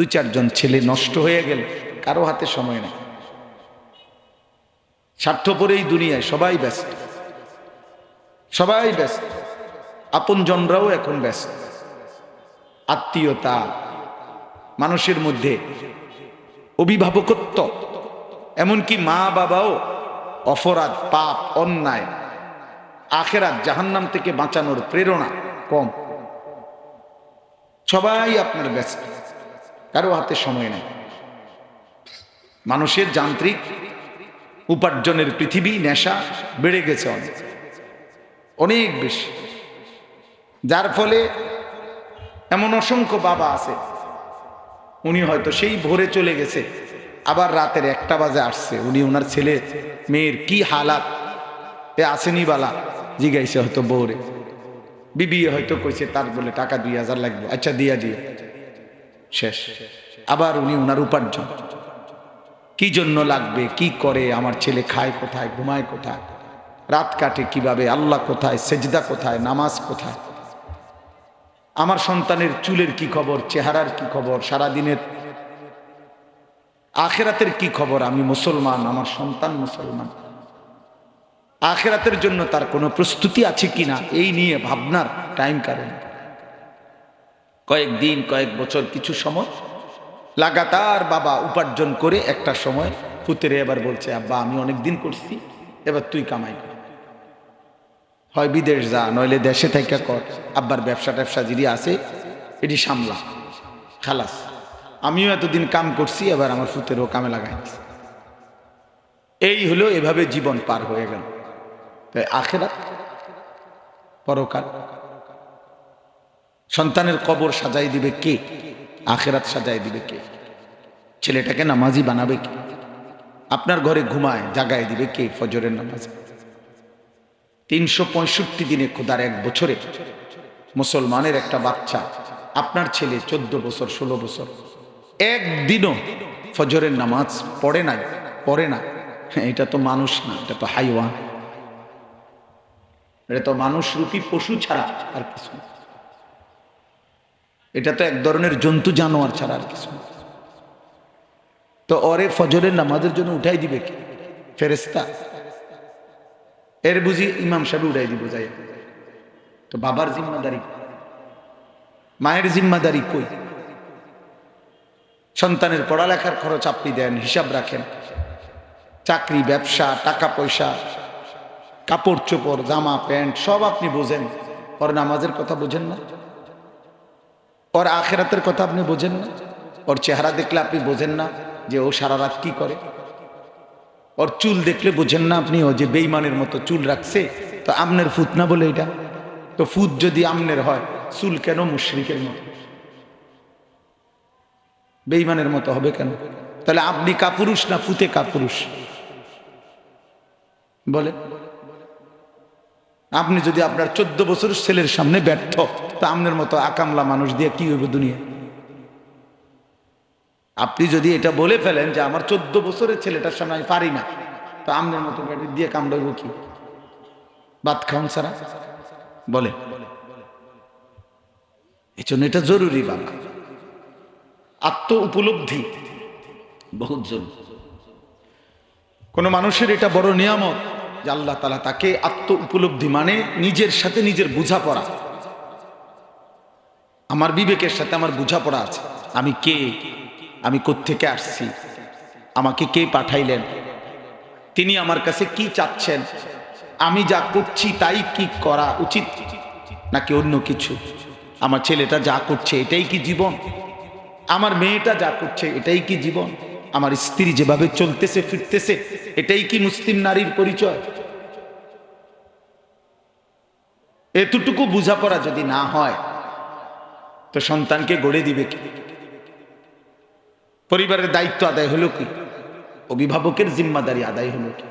দু চারজন ছেলে নষ্ট হয়ে গেল কারও হাতে সময় নেই। স্বার্থপরেই দুনিয়ায় সবাই ব্যস্ত। সবাই ব্যস্ত। আপনজনরাও এখন ব্যস্ত। আত্মীয়তা, মানুষের মধ্যে অভিভাবকত্ব, এমনকি মা বাবাও অপরাধ, পাপ, অন্যায়, আখেরাত, জাহান্নাম থেকে বাঁচানোর প্রেরণা কম। সবাই আপনার ব্যস্ত। কারও হাতে সময় নেই। মানুষের যান্ত্রিক উপার্জনের পৃথিবী, নেশা বেড়ে গেছে অনেক। অনেক বেশি। যার ফলে এমন অসংখ্য বাবা আছে, উনি হয়তো সেই ভোরে চলে গেছে, আবার রাতের একটা বাজে আসছে, উনি ওনার ছেলে, মেয়ের কি হালাত, এ আসেনি বালা জিগাইছে হয়তো বউরে। বিবি হয়তো কইছে, তার বলে টাকা দুই হাজার লাগবে আচ্ছা দিয়া দিয়ে। শেষ। আবার উনি ওনার উপার্জন। কি জন্য লাগবে? কি করে? আমার ছেলে খায় কোথায়? ঘুমায় কোথায়? রাত কাটে কীভাবে? আল্লাহ কোথায়? সেজদা কোথায়? নামাজ কোথায়? আমার সন্তানের চুলের কি খবর? চেহারার কি খবর? সারাদিনের আখেরাতের কি খবর? আমি মুসলমান, আমার সন্তান মুসলমান। আখেরাতের জন্য তার কোনো প্রস্তুতি আছে কিনা? এই নিয়ে ভাবনার টাইম কারণ। কয়েকদিন কয়েক বছর কিছু সময় লাগাতার বাবা উপার্জন করে একটা সময় পুতেরে এবার বলছে, আব্বা, আমি অনেক দিন করছি, এবার তুই কামাই কর। হয় বিদেশ যা, নইলে দেশে থেকে কর। আব্বার ব্যবসা ট্যাবসা যিনি আছে, এটি সামলা। খালাস, আমিও এতদিন কাম করছি, এবার আমার ফুতেরও কামে লাগাই এই হলো এভাবে জীবন পার হয়ে গেল। তাই আখেরাত, পরকাল সন্তানের কবর সাজাই দিবে কে? আখেরাত সাজাই দিবে কে? ছেলেটাকে নামাজি বানাবে কে? আপনার ঘরে ঘুমায়, জাগায় দিবে কে ফজরের নামাজ? তিনশো পঁয়ষট্টি দিনে খোদার এক বছরে মুসলমানের একটা বাচ্চা, আপনার ছেলে চোদ্দ বছর, ষোলো বছর, একদিনও ফজরের নামাজ পড়ে নাই, পড়ে না। এটা তো মানুষ না, এটা তো হাইওয়ান। এটা তো মানুষ রূপী পশু ছাড়া আর কিছু না। এটা তো এক ধরনের জন্তু জানোয়ার ছাড়া আর কিছু তো ওরে ফজরের নামাজের জন্য উঠাই দিবে কি? ফেরেস্তা এর বুঝি ইমাম সাহেব উঠাই দিব, যাই তো বাবার জিম্মাদারি মায়ের জিম্মাদারি কই? সন্তানের পড়ালেখার খরচ আপনি দেন, হিসাব রাখেন। চাকরি, ব্যবসা, টাকা পয়সা, কাপড় চোপড়, জামা, প্যান্ট সব আপনি বোঝেন। ওর নামাজের কথা বোঝেন না? ওর আখেরাতের কথা আপনি বোঝেন না? ওর চেহারা দেখলে আপনি বোঝেন না যে ও সারা রাত কি করে? ওর চুল দেখলে বোঝেন না আপনি, ও যে বেইমানের মতো চুল রাখছে, তো আমনের ফুত না বলে এটা? তো ফুত যদি আমনের হয়, চুল কেন মুশরিকের মতো? বেইমানের মতো হবে কেন? তাহলে আপনি কাপুরুষ না ফুতে কাপুরুষ? বলে আপনি যদি আপনার চোদ্দ বছর ছেলের সামনে ব্যর্থ, তা আপনার মতো আকামলা মানুষ দিয়ে কি হইব দুনিয়া? আপনি যদি এটা বলে ফেলেন যে আমার চোদ্দ বছরের ছেলেটার সামনে আমি পারি না, তো আপনার মতো দিয়ে কামড়াইব কি? ভাত খাওন সারা বলে এই জন্য এটা জরুরি বাবা। আত্ম উপলব্ধি। বহুত জরুরি কোন মানুষের এটা বড় নিয়ামত। যে আল্লাহ তালা তাকে আত্ম উপলব্ধি মানে নিজের সাথে নিজের বোঝাপড়া। আমার বিবেকের সাথে আমার বোঝাপড়া আছে। আমি কে? আমি কোত্থেকে আসছি? আমাকে কে পাঠাইলেন? তিনি আমার কাছে কি চাচ্ছেন? আমি যা করছি তাই কি করা উচিত? নাকি অন্য কিছু? আমার ছেলেটা যা করছে এটাই কি জীবন? আমার মেয়েটা যা করছে এটাই কি জীবন? আমার স্ত্রী যেভাবে চলতেছে, ফিরতেছে, এটাই কি মুসলিম নারীর পরিচয়? এতটুকু বোঝাপড়া যদি না হয়, তো সন্তানকে গড়ে দিবে কি? পরিবারের দায়িত্ব আদায় হলো কি? অভিভাবকের জিম্মাদারি আদায় হলো কি?